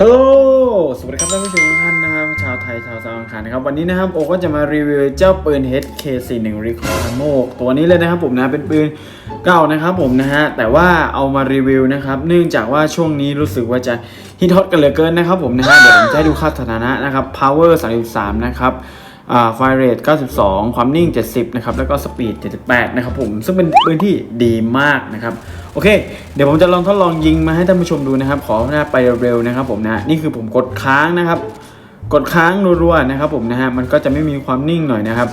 ฮัลโหล สวัสดีครับท่านผู้ชมทุกท่านนะครับชาวไทยชาวซาวอังคารนะครับวันนี้นะครับโอก็จะมารีวิวเจ้าปืน HK41 r e c o r m o ตัวนี้เลยนะครับผมนะเป็นปืนเก่านะครับผมนะฮะแต่ว่าเอามารีวิวนะครับเนื่องจากว่าช่วงนี้รู้สึกว่าจะฮิตฮอตกันเหลือเกินนะครับผมนะฮะเดี๋ยวผมจะให้ดูค่าสถานะนะครับ power 33 นะครับ ไฟเรท92 ความนิ่ง 70 นะครับ แล้วก็สปีด 78 นะครับผม ซึ่งเป็นปืนที่ดีมากนะครับ โอเค เดี๋ยวผมจะลองทดลองยิงมาให้ท่านผู้ชมดูนะครับ ขอหน้าไปเร็วๆนะครับผมนะ นี่คือผมกดค้างนะครับ กดค้างรัวๆนะครับผมนะฮะ มันก็จะไม่มีความนิ่งหน่อยนะครับ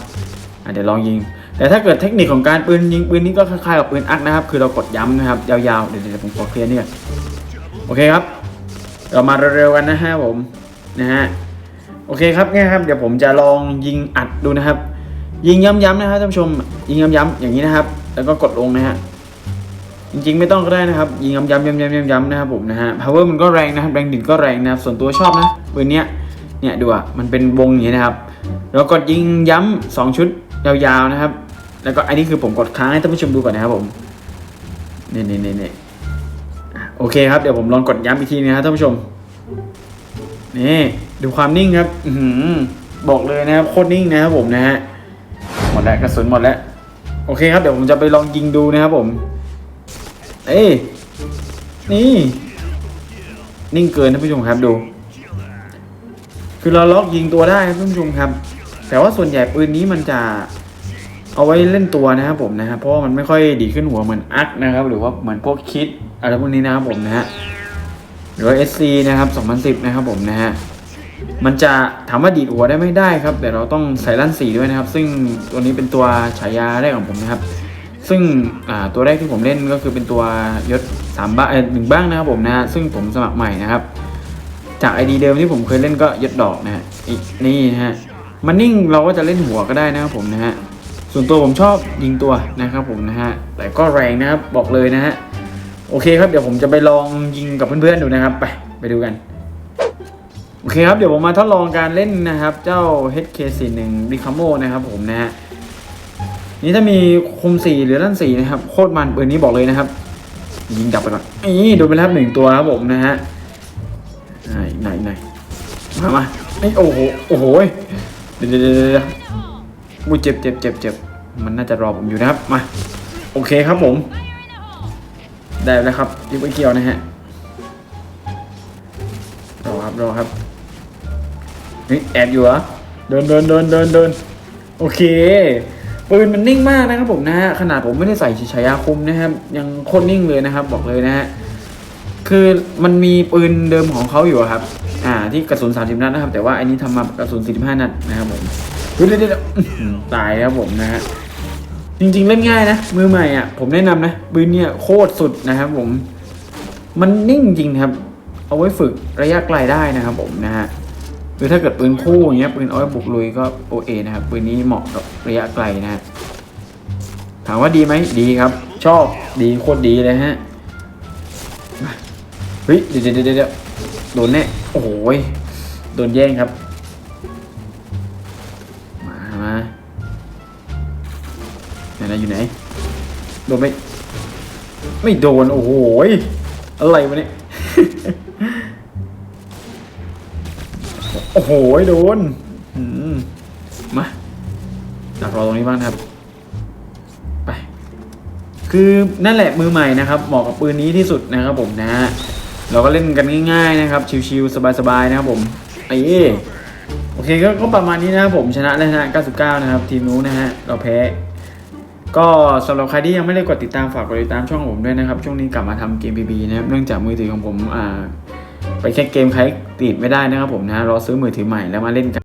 อะเดี๋ยวลองยิง แต่ถ้าเกิดเทคนิคของการปืนยิงปืนนี้ก็คล้ายๆกับปืนอักนะครับ คือเรากดย้ำนะครับ ยาวๆ เดี๋ยวผมขอเคลียร์นี่ก่อนโอเคครับ เรามาเร็วๆกันนะฮะผม นะฮะ โอเคครับเนี่ยครับ เดี๋ยวผมจะลองยิงอัดดูนะครับ ยิงย้ำๆนะครับท่านผู้ชม ยิงย้ำๆอย่างนี้นะครับ แล้วก็กดลงนะฮะจริงๆไม่ต้องก็ได้นะครับ ยิงย้ำๆย้ำๆย้ำๆนะครับผมนะฮะ power มันก็แรงนะครับแรงดิ่งก็แรงนะครับส่วนตัวชอบนะปืนเนี้ยเนี่ยดูอะมันเป็นวงอย่างนี้นะครับแล้วกดยิงย้ำสองชุดยาวๆนะครับ แล้วก็อันนี้คือผมกดค้างให้ท่านผู้ชมดูก่อนนะครับผมนี่นี่นี่นี่อะโอเคครับเดี๋ยวผมลองกดย้ำอีกทีนะครับท่านผู้ชมนี่ ดูความนิ่งครับ อืบอกเลยนะครับโคตรนิ่งนะครับผมนะฮะ หมดแล้วกระสุนหมดแล้ว โอเคครับเดี๋ยวผมจะไปลองยิงดูนะครับผม เอ้ยนี่ นิ่งเกินท่านผู้ชมครับดู คือเราล็อกยิงตัวได้ท่านผู้ชมครับ แต่ว่าส่วนใหญ่ปืนนี้มันจะเอาไว้เล่นตัวนะครับผมนะครับเพราะมันไม่ค่อยดีขึ้นหัวเหมือนอักนะครับ หรือว่าเหมือนพวกคิดอะไรพวกนี้นะครับผมนะฮะหรือว่า SC นะครับ 2010 นะครับผมนะฮะ มันจะถามว่าดีดหัวได้ไม่ได้ครับ แต่เราต้องใส่ลั่นสีด้วยนะครับ ซึ่งตัวนี้เป็นตัวฉายาแรกของผมนะครับ ซึ่งตัวแรกที่ผมเล่นก็คือเป็นตัวยศสามบ้าเออหนึ่งบ้างนะครับผมนะฮะซึ่งผมสมัครใหม่นะครับ จาก ID เดิมที่ผมเคยเล่นก็ยศดอกนะฮะอีนี่นะฮะมันนิ่งเราก็จะเล่นหัวก็ได้นะครับผมนะฮะส่วนตัวผมชอบยิงตัวนะครับผมนะฮะแต่ก็แรงนะครับบอกเลยนะฮะโอเคครับเดี๋ยวผมจะไปลองยิงกับเพื่อนๆดูนะครับ ไปไปดูกัน โอเคครับ เดี๋ยวผมมาทดลองการเล่นนะครับ เจ้า HK41 r i c a m o นะครับผมนะฮะนี่ถ้ามีคุมสีหรือลั่นสีนะครับ โคตรมันปืนนี้บอกเลยนะครับ ยิงดับไปก่อนนี่โดนไปแล้วหนึ่งตัวครับผมนะฮะไหนไหนไหนมามาไอ้โอ้โหโอ้โหเดี๋ยวเดี๋ยวเดี๋ยวเดี๋ยวอุ้ยเจ็บเจ็บเจ็บเจ็บมันน่าจะรอผมอยู่นะครับมาโอเคครับผม ได้แล้วครับยิบไปเกี่ยวนะฮะรอครับรอครับ เฮ้ยแอบอยู่เหรอเดินเดินเดินเดินเดินโอเคปืนมันนิ่งมากนะครับผมนะฮะขนาดผมไม่ได้ใส่ฉายาคุมนะครับ ยังโคตรนิ่งเลยนะครับ บอกเลยนะฮะคือมันมีปืนเดิมของเขาอยู่ครับ อ่า ที่กระสุน 30 นัดนะครับ แต่ว่าอันนี้ทำมากระสุน 45 นัดนะครับผมเดี๋ยวเดี๋ยวเดี๋ยวอื้อหือตายครับผมนะฮะจริงๆเล่นง่ายนะ มือใหม่อะผมแนะนำนะ ปืนเนี่ยโคตรสุดนะครับผม มันนิ่งจริงครับ เอาไว้ฝึกระยะไกลได้นะครับผมนะฮะ หรือถ้าเกิดปืนคู่อย่างเงี้ยปืนเอาไว้บุกลุยก็โอเอนะครับปืนนี้เหมาะกับระยะไกลนะฮะถามว่าดีไหมดีครับ ชอบดีโคตรดีเลยฮะเฮ้ยเดี๋ยวเดี๋ยวเดี๋ยวโดนแน่โอ้โยโดนแย่งครับมามาไหนนะอยู่ไหนโดนไหมไม่โดนโอ้โหยอะไรวะเนี่ย โอ้โหโดนอืมมาดักรอตรงนี้บ้างครับ ไป คือนั่นแหละมือใหม่นะครับเหมาะกับปืนนี้ที่สุดนะครับผมนะฮะเราก็เล่นกันง่ายๆนะครับ ชิวๆสบายๆนะครับผมไอ้โอเคก็ก็ประมาณนี้นะครับผมชนะแล้วนะ99 นะครับ ทีมนู้นนะฮะเราแพ้ ก็สำหรับใครที่ยังไม่ได้กดติดตามฝากกดติดตามช่องผมด้วยนะครับ ช่วงนี้กลับมาทำเกม PB นะครับเนื่องจากมือถือของผมอ่า ไปแค่เกมใครติดไม่ได้นะครับผมนะรอซื้อมือถือใหม่แล้วมาเล่นกัน